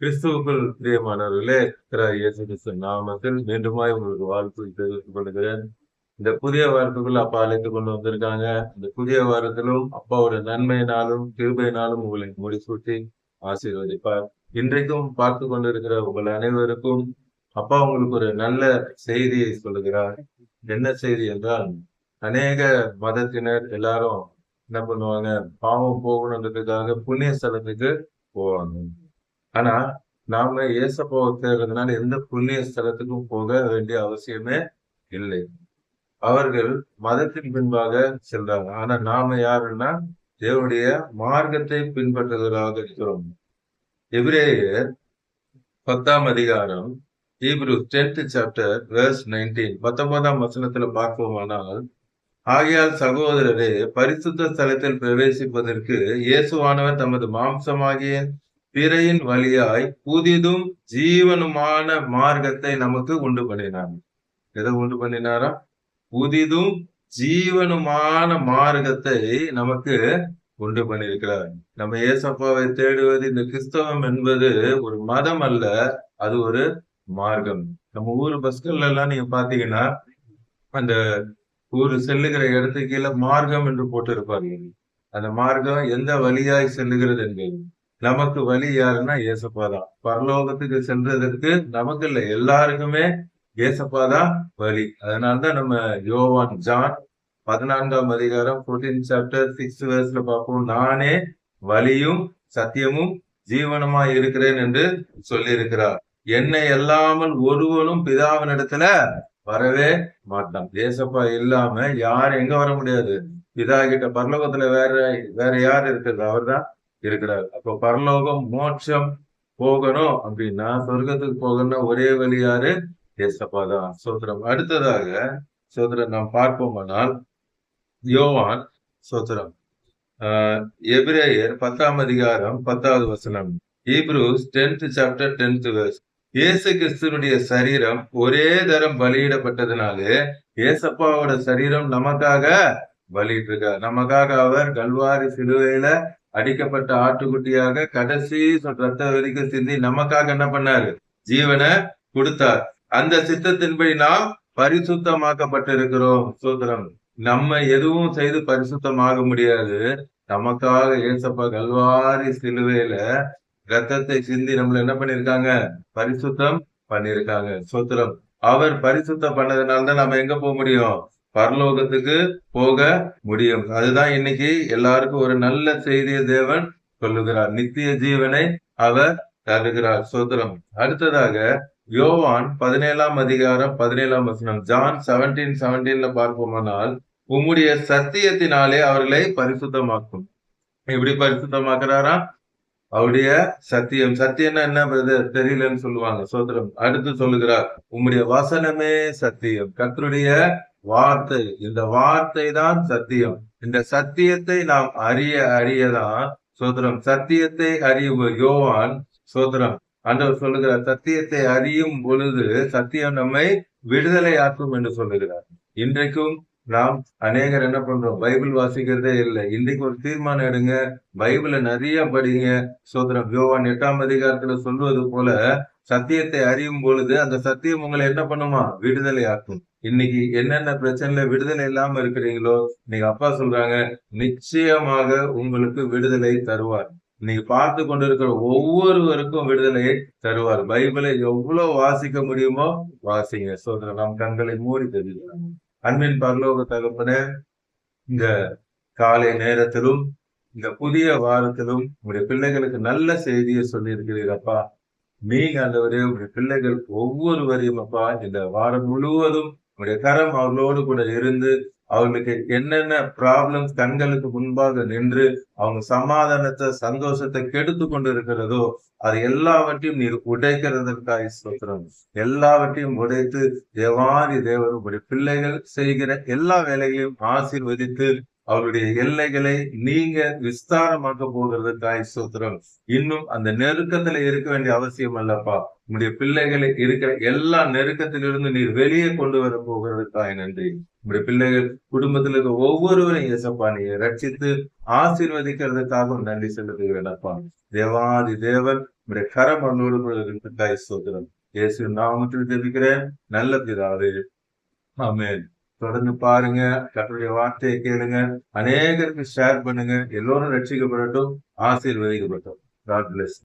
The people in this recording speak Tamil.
கிறிஸ்துவுக்குள் பிரியமானவர்களே இயேசு கிறிஸ்து நாமத்தில் மீண்டுமாய் உங்களுக்கு வாழ்த்து தெரிவித்துக் கொள்கிறேன். இந்த புதிய வாரத்துக்குள் அப்பா அழைத்து கொண்டு வந்திருக்காங்க. இந்த புதிய வாரத்திலும் அப்பாவோட நன்மையினாலும் கிருபையினாலும் உங்களை முடிசூட்டி ஆசீர்வதிப்பார். இன்றைக்கும் பார்த்து கொண்டிருக்கிற உங்கள் அனைவருக்கும் அப்பா உங்களுக்கு ஒரு நல்ல செய்தியை சொல்லுகிறார். என்ன செய்தி என்றால் அநேக மதத்தினர் எல்லாரும் என்ன பண்ணுவாங்க? பாவம் போகணுன்றதுக்காக புண்ணிய ஸ்தலத்துக்கு போவாங்க. ஆனா நாம ஏசப்பாவை தேடுறதுனால எந்த புண்ணிய ஸ்தலத்துக்கும் போக வேண்டிய அவசியமே இல்லை. அவர்கள் மதத்தின் பின்பாக செல்றாங்க ஆனா நாம யாருன்னா தேவனுடைய மார்க்கத்தை பின்பற்றுவதாக இருக்கிறோம். எபிரேயர் பத்தாம் அதிகாரம் Hebrew tenth chapter verse nineteen பத்தொன்பதாம் வசனத்துல பார்ப்போமானால் ஆகையால் சகோதரரே பரிசுத்த ஸ்தலத்தில் பிரவேசிப்பதற்கு இயேசுவானவர் தமது மாம்சமாகிய பிறையின் வழியாய் புதிதும் ஜீவனுமான மார்க்கத்தை நமக்கு உண்டு பண்ணினார். எதை உண்டு பண்ணினாரா? புதிதும் ஜீவனுமான மார்க்கத்தை நமக்கு உண்டு பண்ணியிருக்கிறார். நம்ம ஏசப்பாவை தேடுவது இந்த கிறிஸ்தவம் என்பது ஒரு மதம் அல்ல அது ஒரு மார்க்கம். நம்ம ஊர் பஸ்கள்ல எல்லாம் நீங்க பாத்தீங்கன்னா அந்த ஊர் செல்லுகிற இடத்துக்கு கீழே மார்க்கம் என்று போட்டு இருப்பாங்க அந்த மார்க்கம் எந்த வழியாய் செல்லுகிறது என்பது. நமக்கு வழி யாருன்னா ஏசப்பா தான். பரலோகத்துக்கு சென்றதற்கு நமக்கு இல்லை எல்லாருக்குமே ஏசப்பா தான் வழி. அதனாலதான் நம்ம யோவான் ஜான் பதினான்காம் அதிகாரம் ஃபோர்டீன் சாப்டர் சிக்ஸ் வேர்ஸ்ல பார்ப்போம். நானே வழியும் சத்தியமும் ஜீவனமா இருக்கிறேன் என்று சொல்லியிருக்கிறார். என்னை அல்லாமல் ஒருவனும் பிதாவினிடத்துல வரவே மாட்டான். ஏசப்பா இல்லாம யார் எங்க வர முடியாது? பிதா கிட்ட பரலோகத்துல வேற வேற யார் இருக்கிறது? அவர்தான் இருக்கிறார். அப்போ பரலோகம் மோட்சம் போகணும். அப்படின்னா சொர்க்கத்துக்கு போகணும்னா ஒரே வழி யாரு? ஏசப்பா தான். சோத்திரம். அடுத்ததாக சோத்திரம் நாம் பார்ப்போமானால் யோவான் சோத்திரம். ஆஹ் எபிரேயர் பத்தாம் அதிகாரம் பத்தாவது வசனம். Hebrews tenth chapter tenth verse. இயேசு கிறிஸ்துவனுடைய சரீரம் ஒரே தரம் பலியிடப்பட்டதுனாலே ஏசப்பாவோட சரீரம் நமக்காக பலியிட்டு இருக்கார் நமக்காக அவர் கல்வாரி சிலுவையில அடிக்கப்பட்ட ஆட்டுக்குட்டியாக கடைசி ரத்த வெறிக்க சிந்தி நமக்காக என்ன பண்ணாரு? ஜீவனை கொடுத்தார். அந்த சித்தத்தின்படி நாம் பரிசுத்தமாக்கப்பட்டிருக்கிறோம் சூத்திரம் நம்ம எதுவும் செய்து பரிசுத்தமாக முடியாது. நமக்காக ஏசப்பா கல்வாரி சிலுவையில ரத்தத்தை சிந்தி நம்மள என்ன பண்ணிருக்காங்க பரிசுத்தம் பண்ணிருக்காங்க சோத்திரம் அவர் பரிசுத்தம் பண்ணதுனால தான் நம்ம எங்க போக முடியும்? பரலோகத்துக்கு போக முடியும். அதுதான் இன்னைக்கு எல்லாருக்கும் ஒரு நல்ல செய்தியை தேவன் சொல்லுகிறார். நித்திய ஜீவனை அவர் தருகிறார். சோதரம் அடுத்ததாக யோவான் பதினேழாம் அதிகாரம் பதினேழாம் வசனம். ஜான் செவன்டீன் செவன்டீன்ல பார்ப்போமானால் உம்முடைய சத்தியத்தினாலே அவர்களை பரிசுத்தமாக்கும். எப்படி பரிசுத்தமாக்குறாரா? அவருடைய சத்தியம். சத்தியம்னா என்ன பிரதர் தெரியலன்னு சொல்லுவாங்க. சோதரம் அடுத்து சொல்லுகிறார் உம்முடைய வசனமே சத்தியம். கத்தருடைய வார்த்தை. இந்த வார்த்தை தான் சத்தியம். இந்த சத்தியத்தை நாம் அறிய அறியதான் சோதரம் சத்தியத்தை அறியும் யோவான் சோதரம் ஆண்டவர் சொல்லுகிறார் சத்தியத்தை அறியும் பொழுது சத்தியம் நம்மை விடுதலை ஆக்கும் என்று சொல்லுகிறார். இன்றைக்கும் நாம் அநேகர் என்ன பண்றோம்? பைபிள் வாசிக்கிறதே இல்லை. இன்றைக்கு ஒரு தீர்மானம் எடுங்க. பைபிளை நிறைய படிங்க. சோதரம் யோவான் எட்டாம் அதிகாரத்துல சொல்வது போல சத்தியத்தை அறியும் பொழுது அந்த சத்தியம் உங்களை என்ன பண்ணுமா? விடுதலை ஆக்கும் இன்னைக்கு என்னென்ன பிரச்சனையில விடுதலை இல்லாம இருக்கிறீங்களோ இன்னைக்கு அப்பா சொல்றாங்க நிச்சயமாக உங்களுக்கு விடுதலை தருவார். நீங்க பார்த்து கொண்டிருக்கிற ஒவ்வொருவருக்கும் விடுதலையை தருவார். பைபிளை எவ்வளவு வாசிக்க முடியுமோ வாசிங்க. சொல்ற நம் கண்களை மூடி தெரியும் அன்பின் பரலோக தகப்பன இந்த காலை நேரத்திலும் இந்த புதிய வாரத்திலும் உங்களுடைய பிள்ளைகளுக்கு நல்ல செய்தியை சொல்லி இருக்கிறீரப்பா நீங்க வரையும் உங்களுடைய பிள்ளைகள் ஒவ்வொருவரையும் அப்பா இந்த வாரம் முழுவதும் உங்களுடைய கரம் அவர்களோடு கூட இருந்து அவர்களுக்கு என்னென்ன ப்ராப்ளம் கண்களுக்கு முன்பாக நின்று அவங்க சமாதானத்தை சந்தோஷத்தை கெடுத்து கொண்டு இருக்கிறதோ அது எல்லாவற்றையும் நீர் உடைக்கிறதற்காக ஸ்தோத்திரம். எல்லாவற்றையும் உடைத்து தேவாதி தேவரும் உடைய பிள்ளைகள் செய்கிற எல்லா வேலைகளையும் ஆசீர்வதித்து அவருடைய எல்லைகளை நீங்க விஸ்தாரமாக்க போகிறது தாய் சோத்திரம் இன்னும் அந்த நெருக்கத்துல இருக்க வேண்டிய அவசியம் அல்லப்பா உங்களுடைய பிள்ளைகளை இருக்கிற எல்லா நெருக்கத்திலிருந்து நீர் வெளியே கொண்டு வர போகிறதுக்காய் நன்றி. உங்களுடைய பிள்ளைகள் குடும்பத்தில் இருக்க ஒவ்வொருவரையும் இயேசப்பா நீ ரட்சித்து ஆசீர்வதிக்கிறதுக்காக நன்றி செலுத்துகிறேன் அப்பா. தேவாதி தேவன் உங்களுடைய கரம் அவர்களோடு தாய் இருக்கிறதாய் சோதரம் இயேசு நாமத்தில் தெரிவிக்கிறேன் நல்ல பிதாவே. ஆமென். தொடர்ந்து பாருங்க கட்டுடைய வார்த்தையை கேளுங்க அநேகருக்கு ஷேர் பண்ணுங்க. எல்லோரும் ரட்சிக்கப்படட்டும் ஆசீர்வதிக்கப்பட்டோம் காட் பிளஸ்